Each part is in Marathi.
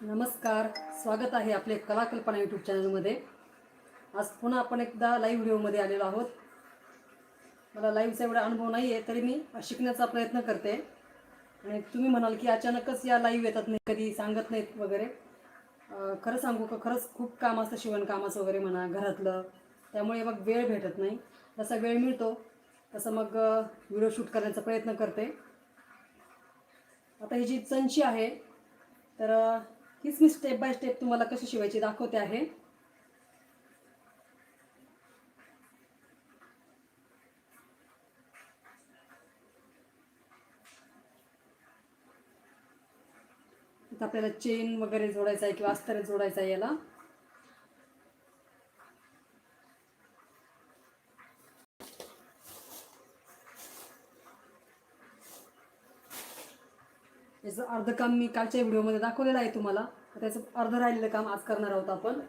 नमस्कार स्वागत आहे आपले कलाकल्पना यूट्यूब चॅनलमध्ये आज पुन्हा आपण एकदा लाईव्ह व्हिडिओमध्ये आलेलो आहोत. मला लाईव्हचा एवढा अनुभव नाही आहे तरी मी शिकण्याचा प्रयत्न करते. आणि तुम्ही म्हणाल की अचानकच या लाईव्ह येतात नाही कधी सांगत नाहीत वगैरे. खरं सांगू का खरंच खूप काम असतं शिवणकामाचं वगैरे म्हणा घरातलं. त्यामुळे मग वेळ भेटत नाही. जसा वेळ मिळतो तसं मग व्हिडिओ शूट करण्याचा प्रयत्न करते. आता ही जी चंची आहे तर हीच मी स्टेप बाय स्टेप तुम्हाला कशी शिवायची दाखवते आहे. आपल्याला चेन वगैरे जोडायचा आहे किंवा अस्तर जोडायचा आहे याला. त्याचं अर्ध काम मी कालच्या व्हिडिओमध्ये दाखवलेलं आहे तुम्हाला. त्याचं अर्ध राहिलेलं काम आज करणार आहोत आपण.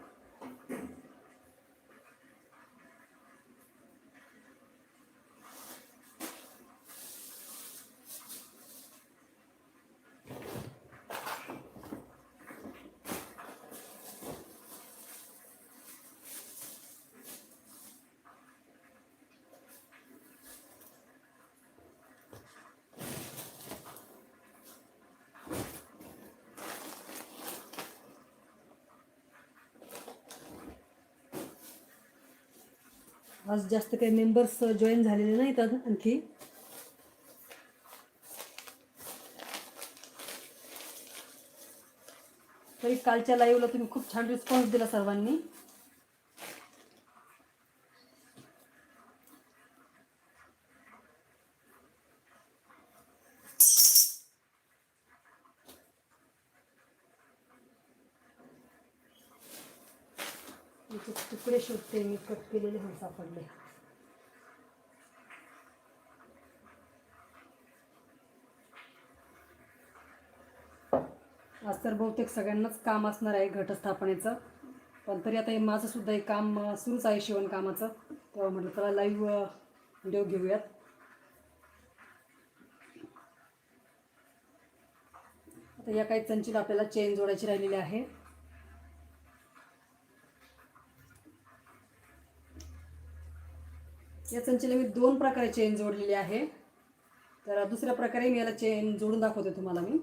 आज जास्त काही मेंबर्स जॉईन झालेले नाहीत आणखी. तरी कालच्या लाईव्हला तुम्ही खूप छान रिस्पॉन्स दिला सर्वांनी याचे मी कट केलेले पण सापडले. आज तर बहुतेक सगळ्यांनाच काम असणार आहे घटस्थापनेचं. पण तरी आता हे माझं सुद्धा एक काम सुरूच आहे शिवणकामाचं तेव्हा म्हटलं चला लाईव्ह व्हिडिओ घेऊयात. आता या काही चंचीला आपल्याला चेन जोडायची राहिलेली आहे. या चंचीला मी दोन प्रकारे चेन जोडलेली आहे. तर दुसऱ्या प्रकारे मी याला चेन जोडून दाखवते तुम्हाला मी.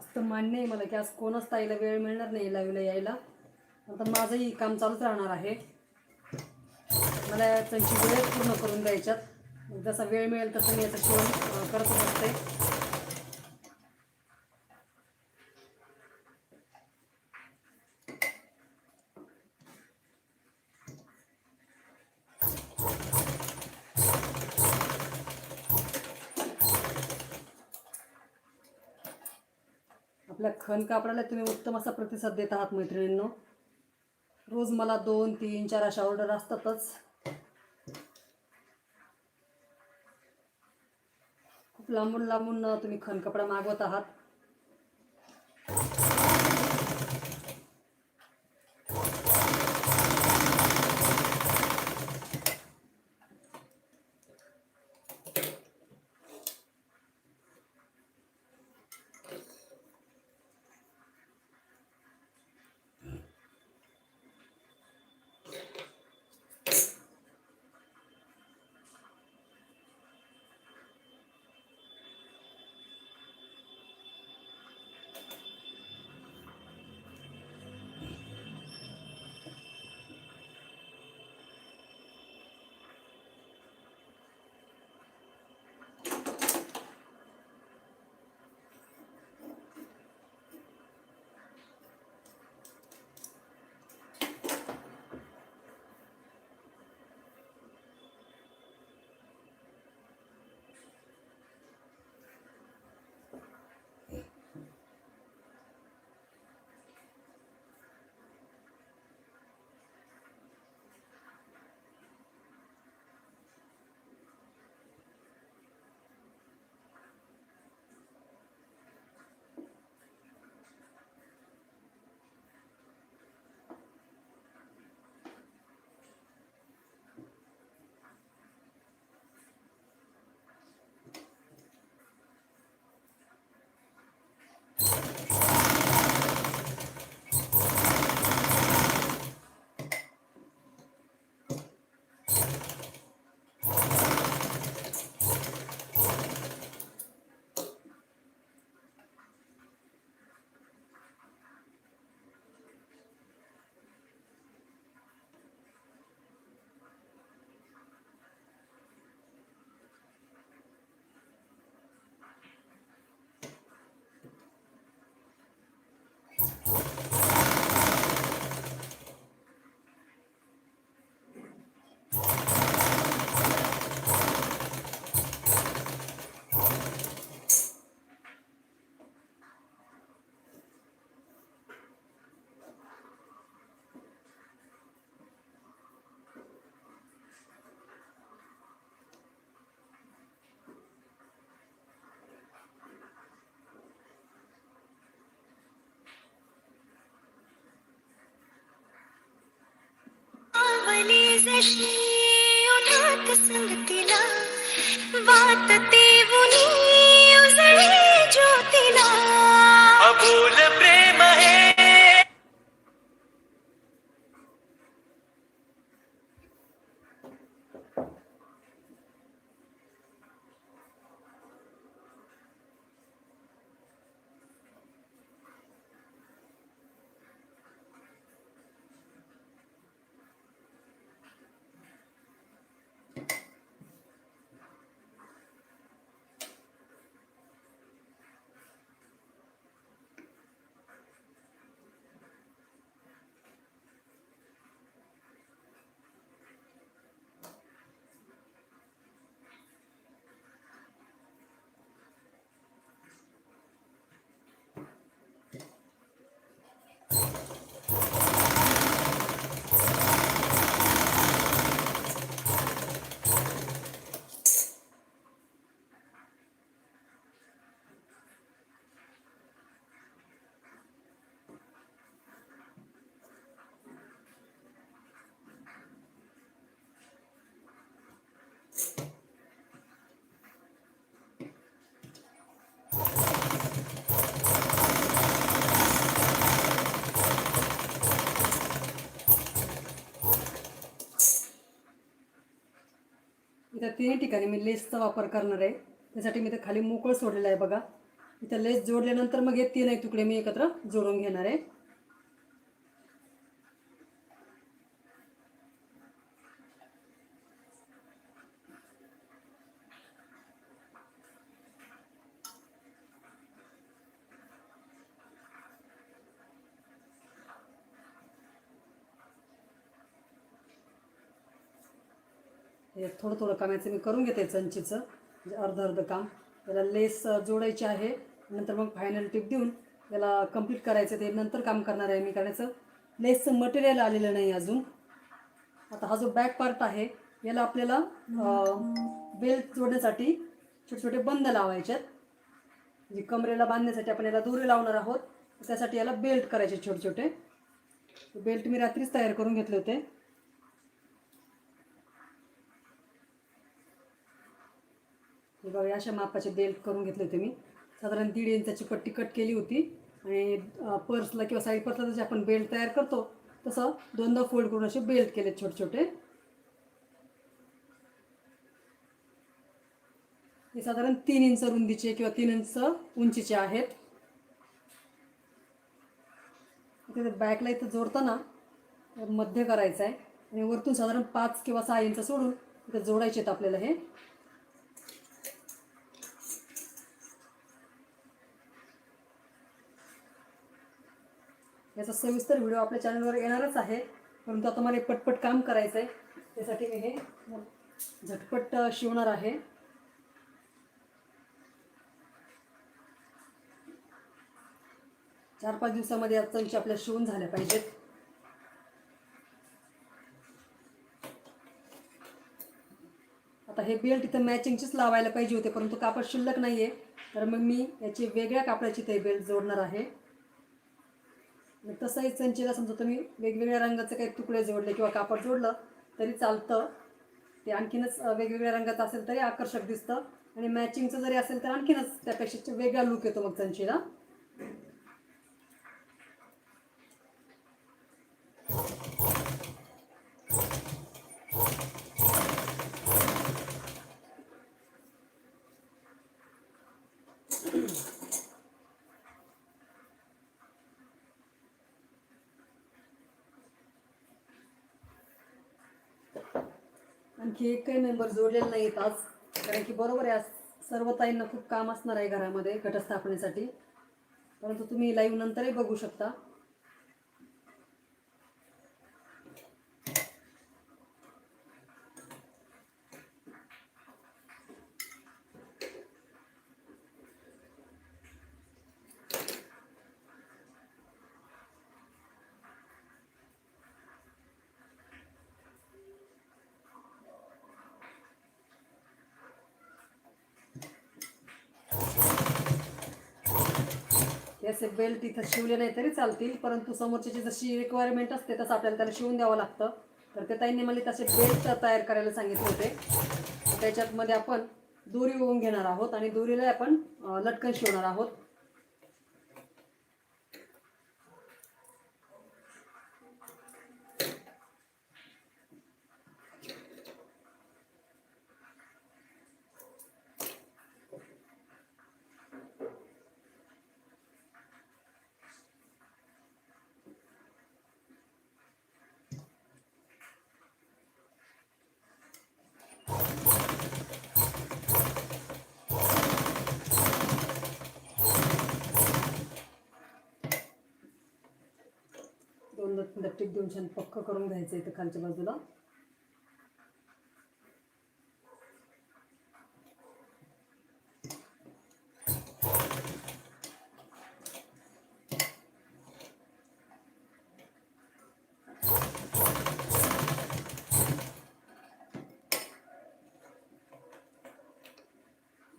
असं मान्य आहे मला की आज कोणच ताईला वेळ मिळणार नाही लावीला यायला आता माझंही काम चालूच राहणार आहे. मला त्यांची वेळ पूर्ण करून द्यायच्यात. जसा वेळ मिळेल तसं मी याचं शिवण करत असते आपल्या खण कापडाला तुम्ही उत्तम असा प्रतिसाद देत आहात मैत्रिणींनो. रोज मला दोन तीन चार अशा ऑर्डर असतातच. खूप लांबून लांबून तुम्ही खण कपडा मागवत आहात. कशी उन्हात संगतीला वाटते उनी उजळे ज्योतीला। अबोल प्रेम हे इथं तिन्ही ठिकाणी मी लेसचा वापर करणार आहे. त्यासाठी मी ते खाली मोकळ सोडलेलं आहे बघा. इथं लेस जोडल्यानंतर मग हे तीनही तुकडे मी एकत्र जोडून घेणार आहे हे थोडं थोडं कामाचं मी करून घेते चंचीचं म्हणजे अर्ध अर्ध काम. त्याला लेस जोडायची आहे. नंतर मग फायनल टिप देऊन त्याला कंप्लीट करायचं ते नंतर काम करणार आहे मी करायचं. लेसचं मटेरियल आलेलं नाही अजून. आता हा जो बॅक पार्ट आहे याला आपल्याला बेल्ट जोडण्यासाठी छोटे छोटे बंद लावायचे आहेत म्हणजे कमरेला बांधण्यासाठी आपण याला दोरे लावणार आहोत. त्यासाठी याला बेल्ट करायचे छोटे छोटे बेल्ट मी रात्रीच तयार करून घेतले होते. हे बघा अशा मापाचे बेल्ट करून घेतले होते मी. साधारण दीड इंचाची पट्टी कट केली होती. आणि पर्सला किंवा साईड पर्सला जसे आपण बेल्ट तयार करतो तसं दोनदा फोल्ड करून असे बेल्ट केले छोटे छोटे हे साधारण तीन इंच रुंदीचे किंवा तीन इंच उंचीचे आहेत. तिथे बॅकला इथं जोडताना मध्य करायचं आहे आणि वरतून साधारण पाच किंवा सहा इंच सोडून इथं जोडायचे आहेत आपल्याला हे. याचा सविस्तर व्हिडिओ आपल्या चॅनलवर येणारच आहे. परंतु आता मला पटपट काम करायचं आहे त्यासाठी मी हे झटपट शिवणार आहे. चार पाच दिवसामध्ये या चमचे आपल्या शिवून झाल्या पाहिजेत. आता हे बेल्ट इथं मॅचिंगचीच लावायला पाहिजे होते परंतु कापड शिल्लक नाही आहे तर मग मी याची वेगळ्या कापडाची ते बेल्ट जोडणार आहे. तसंही चंचीला समजा तुम्ही वेगवेगळ्या रंगाचे काही तुकडे जोडले किंवा कापड जोडलं तरी चालतं. ते आणखीनच वेगवेगळ्या रंगाचं असेल तरी आकर्षक दिसतं. आणि मॅचिंगचं जरी असेल तर आणखीनच त्यापेक्षा वेगळा लुक येतो मग चंचीला आणखी एक काही मेंबर जोडलेला नाहीत आज. कारण की बरोबर आहे आज सर्व ताईंना खूप काम असणार आहे घरामध्ये घटस्थापनेसाठी. परंतु तुम्ही लाईव्ह नंतरही बघू शकता. असे बेल्ट इथं शिवले नाही तरी चालतील परंतु समोरच्याची जशी रिक्वायरमेंट असते तसं आपल्याला त्याला शिवून द्यावं लागतं. तर ते ताईंनी मला तसे बेल्ट तयार करायला सांगितले होते. त्याच्यात मध्ये आपण दोरी ओवून घेणार आहोत आणि दोरीला आपण लटकन शिवणार आहोत. दोन देऊन छान पक्क करून घ्यायचं इथं खालच्या बाजूला.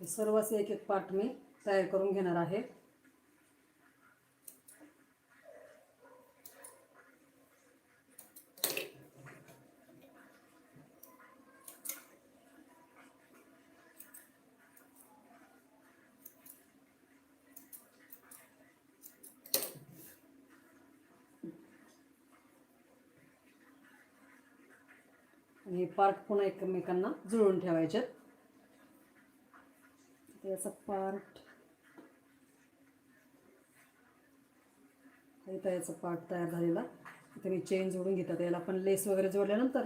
सर्वच सर्व असे एक एक पार्ट मी तयार करून घेणार आहे. हे पार्ट पुन्हा एकमेकांना जुळवून ठेवायचे याचा पार्ट इथं याचा पार्ट तयार झालेला. इथे मी चेन जोडून घेतात. याला आपण लेस वगैरे जोडल्यानंतर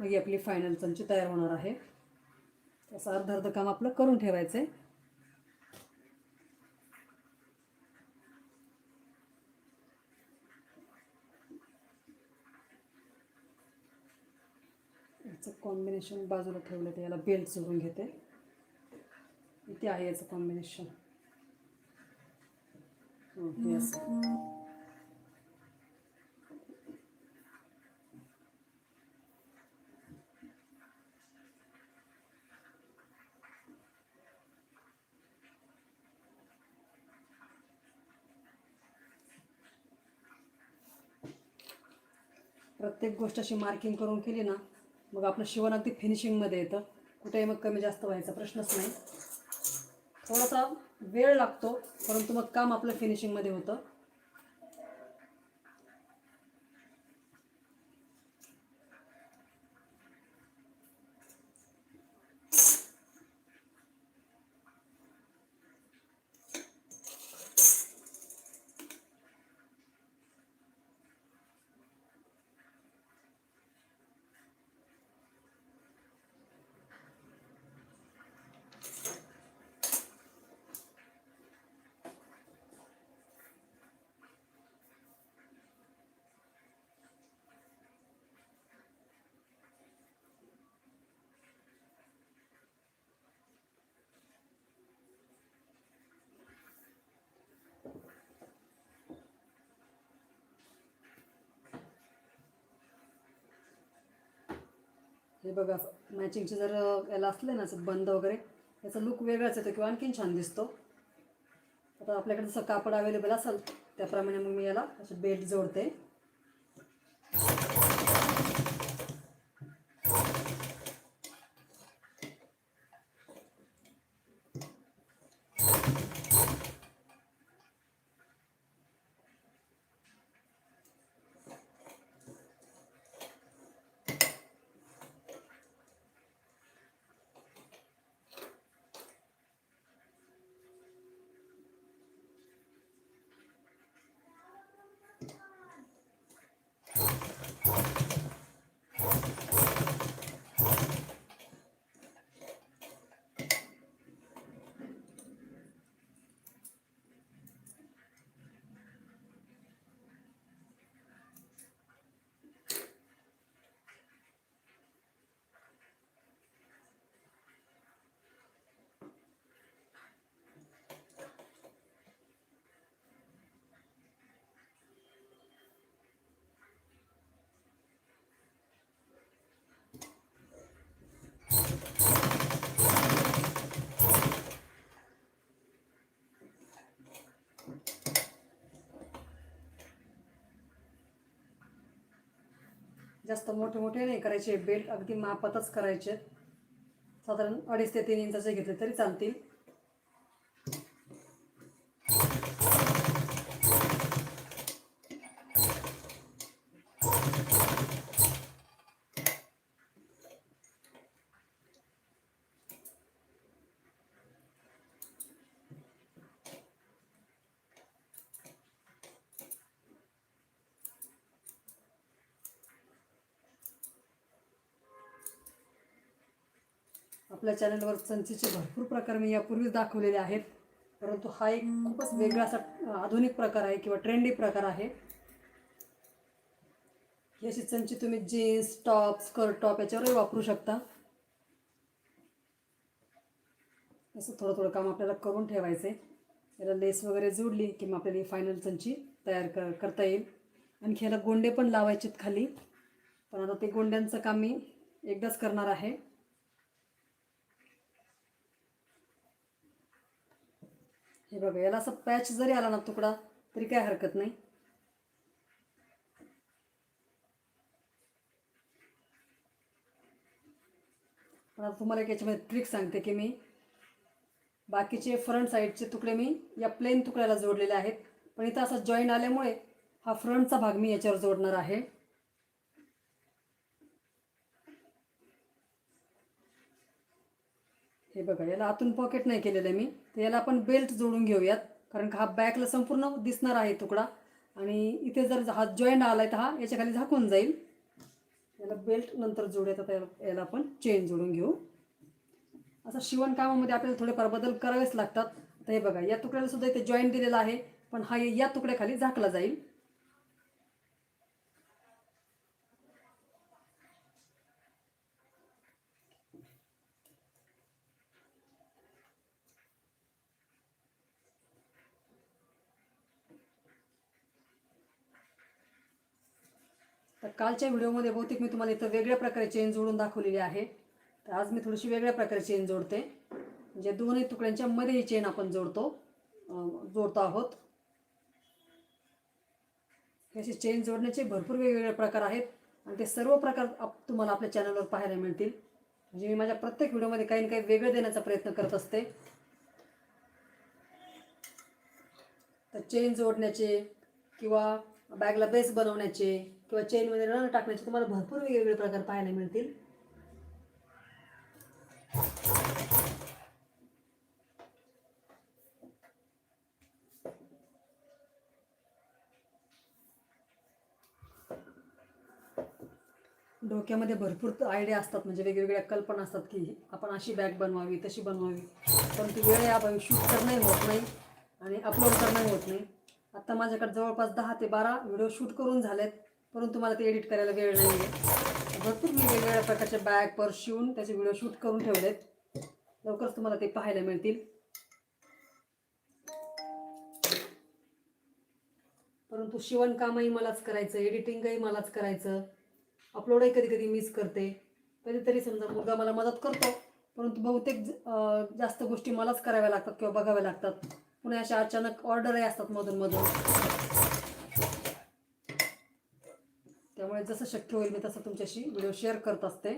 मग ही आपली फायनल चमची तयार होणार आहे. असं अर्ध अर्ध काम आपलं करून ठेवायचं आहे याचं कॉम्बिनेशन बाजूला ठेवलं ते याला बेल्ट जोडून घेते. इथे आहे याचं कॉम्बिनेशन हे असं. प्रत्येक गोष्ट अशी मार्किंग करून केली ना मग आपलं शिवण अगदी फिनिशिंगमध्ये येतं. कुठेही मग कमी जास्त व्हायचा प्रश्नच नाही. थोडासा वेळ लागतो परंतु मग काम आपलं फिनिशिंगमध्ये होतं. हे बघा मॅचिंगचे जर याला असले ना असं बंद वगैरे याचा लुक वेगळाच येतो किंवा आणखीन छान दिसतो. आता आपल्याकडे जसं कापड अवेलेबल असेल त्याप्रमाणे मग मी याला असं बेल्ट जोडते. जास्त मोठे मोठे नाही करायचे बेल्ट अगदी मापातच करायचे. साधारण अडीच ते तीन इंचाचे घेतले तरी चालतील. आपल्या चॅनलवर संचीचे भरपूर प्रकार मी यापूर्वीच दाखवलेले आहेत. परंतु हा एक खूपच वेगळा असा आधुनिक प्रकार आहे किंवा ट्रेंडी प्रकार आहे. ही अशी चंची तुम्ही जीन्स टॉप स्कर्ट टॉप याच्यावरही वापरू शकता. असं थोडं थोडं काम आपल्याला करून ठेवायचं आहे याला लेस वगैरे जोडली की मग आपल्याला ही फायनल चंची तयार कर करता येईल. आणखी ह्याला गोंडे पण लावायचेत खाली. पण आता ते गोंड्यांचं काम मी एकदाच करणार आहे. हे बघा याला असं पॅच जरी आला ना तुकडा तरी काय हरकत नाही. पण आता तुम्हाला एक याच्यामध्ये ट्रिक सांगते की मी बाकीचे फ्रंट साईडचे तुकडे मी या प्लेन तुकड्याला जोडलेले आहेत. पण इथं असं जॉईन आल्यामुळे हा फ्रंटचा भाग मी याच्यावर जोडणार आहे. हे बघा याला आतून पॉकेट नाही केलेलं आहे मी. तर याला आपण बेल्ट जोडून घेऊयात. कारण का हा बॅकला संपूर्ण दिसणार आहे तुकडा. आणि इथे जर हा जॉईंट आला आहे तर हा याच्या खाली झाकून जाईल. याला बेल्ट नंतर जोडूयात आता याला याला आपण चेन जोडून घेऊ. असं शिवणकामामध्ये आपल्याला थोडेफार बदल करावेच लागतात. तर हे बघा या तुकड्याला सुद्धा इथे जॉईंट दिलेला आहे. पण हा या तुकड्याखाली झाकला जाईल तर कालच्या व्हिडिओमध्ये बहुतेक मी तुम्हाला इथं वेगळ्या प्रकारे चेन जोडून दाखवलेली आहे. तर आज मी थोडीशी वेगळ्या प्रकारे चेन जोडते. म्हणजे दोन्ही तुकड्यांच्या मध्ये ही चेन आपण जोडतो जोडतो आहोत. असे चेन जोडण्याचे भरपूर वेगवेगळे प्रकार आहेत आणि ते सर्व प्रकार आप तुम्हाला आपल्या चॅनलवर पाहायला मिळतील. म्हणजे मी माझ्या प्रत्येक व्हिडिओमध्ये काही ना काही वेगळं देण्याचा प्रयत्न करत असते. तर चेन जोडण्याचे किंवा बॅगला बेस बनवण्याचे किंवा चेनमध्ये रंग टाकण्याचे तुम्हाला भरपूर वेगवेगळे प्रकार पाहायला मिळतील. डोक्यामध्ये भरपूर आयडिया असतात म्हणजे वेगवेगळ्या कल्पना असतात की आपण अशी बॅग बनवावी तशी बनवावी. परंतु वेळ याभावी शूट करणंही होत नाही आणि अपलोड करणंही होत नाही. आत्ता माझ्याकडे जवळपास दहा ते बारा व्हिडिओ शूट करून झालेत. परंतु मला ते एडिट करायला वेळ नाही आहे भरपूर मी वेगवेगळ्या प्रकारच्या बॅग पर्स शिवून त्याचे व्हिडिओ शूट करून ठेवलेत. लवकरच तुम्हाला ते पाहायला मिळतील. परंतु शिवणकामही मलाच करायचं एडिटिंगही मलाच करायचं. अपलोडही कधी कधी मिस करते. कधीतरी समजा मुलगा मला मदत करतो परंतु बहुतेक जास्त गोष्टी मलाच कराव्या लागतात किंवा बघाव्या लागतात. पुन्हा अशा अचानक ऑर्डरही असतात मधून मधून. त्यामुळे जसं शक्य होईल मी तसं तुमच्याशी व्हिडिओ शेअर करत असते.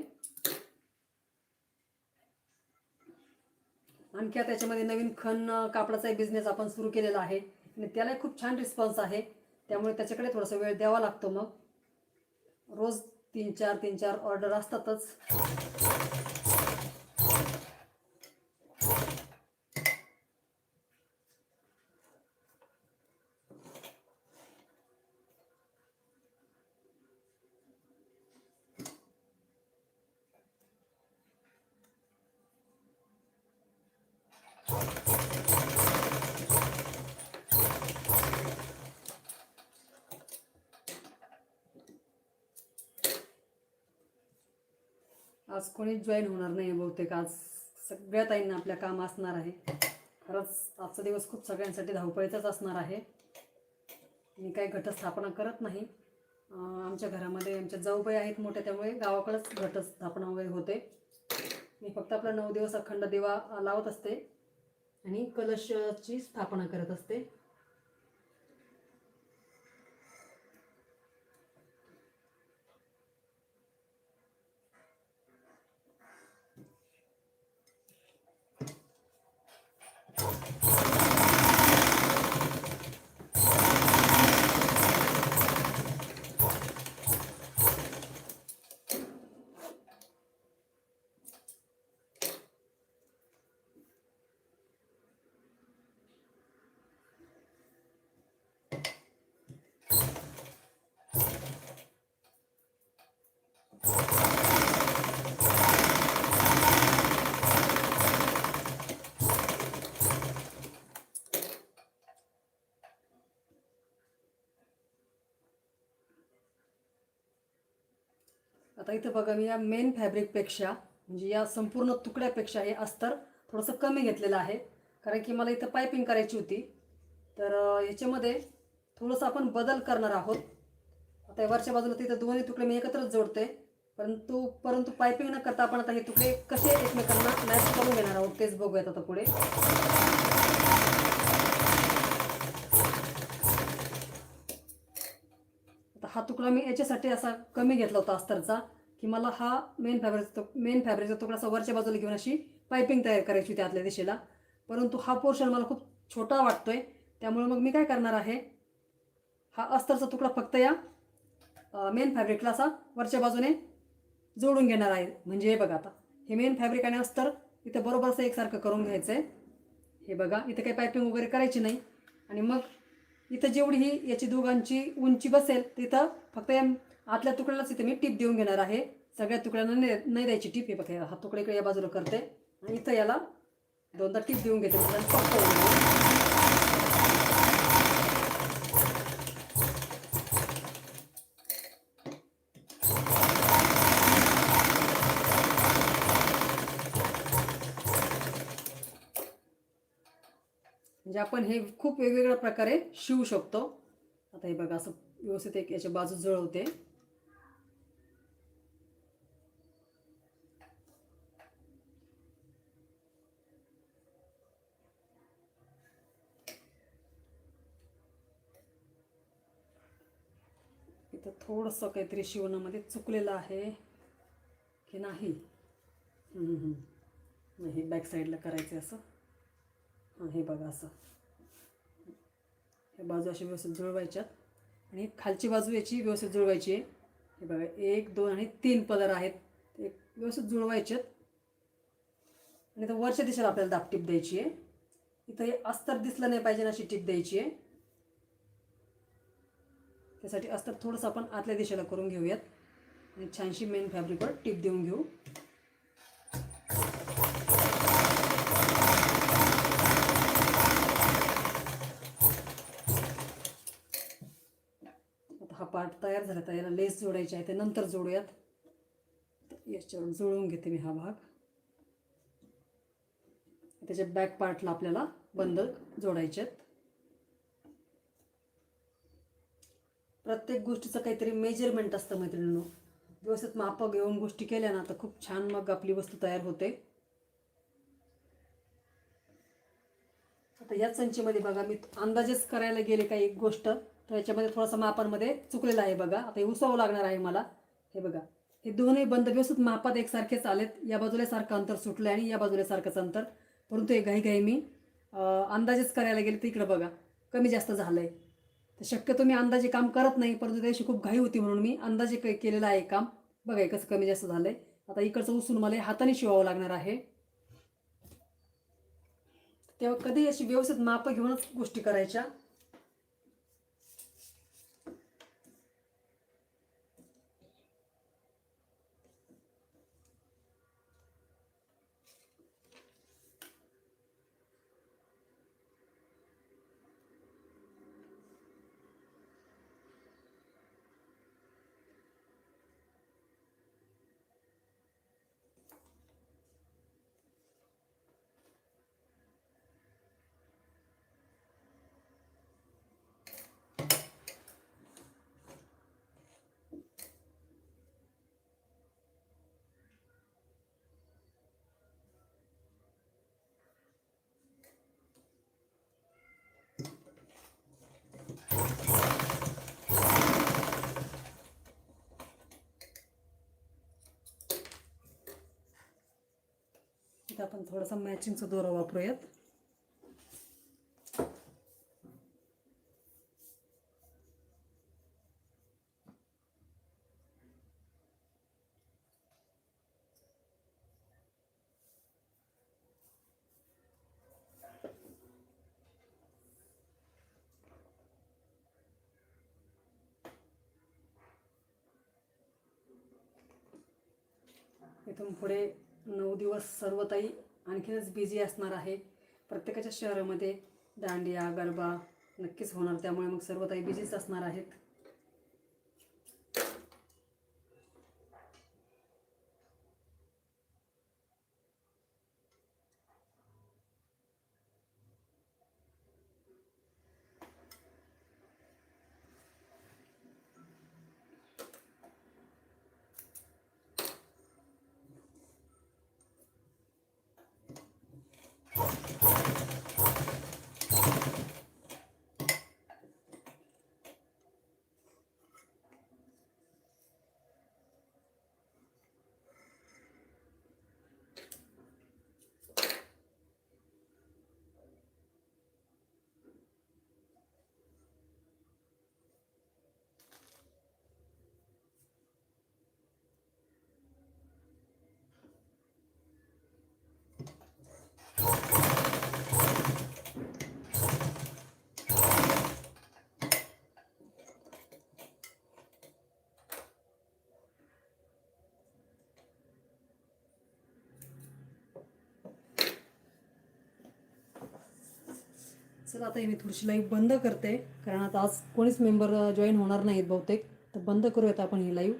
आणखी त्याच्यामध्ये नवीन खण कापडाचाही बिझनेस आपण सुरू केलेला आहे. आणि त्यालाही खूप छान रिस्पॉन्स आहे. त्यामुळे त्याच्याकडे थोडासा वेळ द्यावा लागतो मग. रोज तीन चार तीन चार ऑर्डर असतातच. आज कोणीच जॉईन होणार नाही बहुतेक. आज सगळ्या ताईंना आपल्या काम असणार आहे. खरंच आजचा दिवस खूप सगळ्यांसाठी धावपळीचाच असणार आहे. मी काही घटस्थापना करत नाही. आमच्या घरामध्ये आमच्या जाऊबाई आहेत मोठ्या त्यामुळे गावाकडंच घटस्थापना वगैरे होते. मी फक्त आपला नऊ दिवस अखंड दिवा लावत असते आणि कलशची स्थापना करत असते. आता इथं बघा मी या मेन फॅब्रिकपेक्षा म्हणजे या संपूर्ण तुकड्यापेक्षा हे अस्तर थोडंसं कमी घेतलेलं आहे. कारण की मला इथं पायपिंग करायची होती. तर याच्यामध्ये थोडंसं आपण बदल करणार आहोत. आता वरच्या बाजूला तिथं दोन्ही तुकडे मी एकत्रच जोडते. परंतु परंतु पायपिंग न करता आपण आता हे तुकडे कसे एकमेकांना मॅच करून घेणार आहोत? तेच बघूयात आता पुढे. आता हा तुकडा मी याच्यासाठी असा कमी घेतला होता अस्तरचा की मला हा मेन फॅब्रिकचा मेन फॅब्रिकचा तुकडा असा वरच्या बाजूला घेऊन अशी पायपिंग तयार करायची होती आतल्या दिशेला. परंतु हा पोर्शन मला खूप छोटा वाटतोय त्यामुळे मग मी काय करणार आहे हा अस्तरचा तुकडा फक्त या मेन फॅब्रिकला असा वरच्या बाजूने जोडून घेणार आहे. म्हणजे हे बघा आता. हे मेन फॅब्रिक आणि अस्तर इथं बरोबर असं एकसारखं करून घ्यायचं आहे हे बघा इथं काही पायपिंग वगैरे करायची नाही. आणि मग इथं जेवढी ही याची दोघांची उंची बसेल तिथं फक्त या आतल्या तुकड्यालाच इथं मी टीप देऊन घेणार आहे. सगळ्या तुकड्यांना नाही नाही द्यायची टीप हे बघा हा तुकडे इकडे या बाजूला करते. आणि इथं याला दोनदा टीप देऊन घेते म्हणजे पक्क होऊन जाईल. म्हणजे म्हणजे आपण हे खूप वेगवेगळ्या प्रकारे शिवू शकतो. आता हे बघा असं व्यवस्थित एक याच्या बाजू जळवते. इथं थोडंसं काहीतरी शिवणामध्ये चुकलेलं आहे की नाही? हे बॅक साईडला करायचं असं. हां हे बघा असं. हे बाजू अशी व्यवस्थित जुळवायच्यात. आणि खालची बाजू याची व्यवस्थित जुळवायची आहे. हे बघा एक दोन आणि तीन पदर आहेत. ते व्यवस्थित जुळवायच्यात आणि तर वरच्या दिशेला आपल्याला दाबटीप द्यायची आहे. इथं हे अस्तर दिसलं नाही पाहिजे ना अशी टीप द्यायची आहे. त्यासाठी अस्तर थोडंसं आपण आतल्या दिशेला करून घेऊयात. आणि छानशी मेन फॅब्रिकवर टीप देऊन घेऊ आता हा पार्ट तयार झाला तर याला लेस जोडायची आहे ते नंतर जोडूयात. याच्यावरून जुळवून घेते मी हा भाग. त्याच्या बॅक पार्टला आपल्याला बंद जोडायचे आहेत. प्रत्येक गोष्टीचं काहीतरी मेजरमेंट असतं मैत्रिणींनो. व्यवस्थित मापक घेऊन गोष्टी केल्या ना तर खूप छान मग आपली वस्तू तयार होते. आता याच संचीमध्ये बघा मी अंदाजेच करायला गेले काही एक गोष्ट. तर याच्यामध्ये थोडासा मापांमध्ये चुकलेला आहे बघा. आता हे उसावं लागणार आहे मला. हे बघा. हे दोन्ही बंद व्यवस्थित मापात एकसारखेच आलेत या बाजूला सारखं अंतर सुटलं आणि या बाजूला सारखंच अंतर. परंतु हे घाई घाई मी अंदाजेच करायला गेले तर इकडं बघा. कमी जास्त झालं आहे तर शक्यतो मी अंदाजे काम करत नाही परंतु त्याशी खूप घाई होती म्हणून मी अंदाजे के- केलेलं आहे काम. बघा हे कसं कमी जास्त झालं आहे आता इकडचं उसून मला हे हाताने शिवावं लागणार आहे. तेव्हा कधी अशी व्यवस्थित मापं घेऊनच गोष्टी करायच्या. इथं आपण थोडासा मॅचिंगचा दोरा वापरूयात. इथून पुढे नऊ दिवस सर्व ताई आणखीनच बिझी असणार आहे. प्रत्येकाच्या शहरामध्ये दांडिया गरबा नक्कीच होणार त्यामुळे मग सर्व ताई बिझीच असणार आहेत. सर आता मी थोडीशी लाईव्ह बंद करते कारण आता आज कोणीच मेंबर जॉईन होणार नाहीत बहुतेक. तर बंद करूयात आपण ही लाईव्ह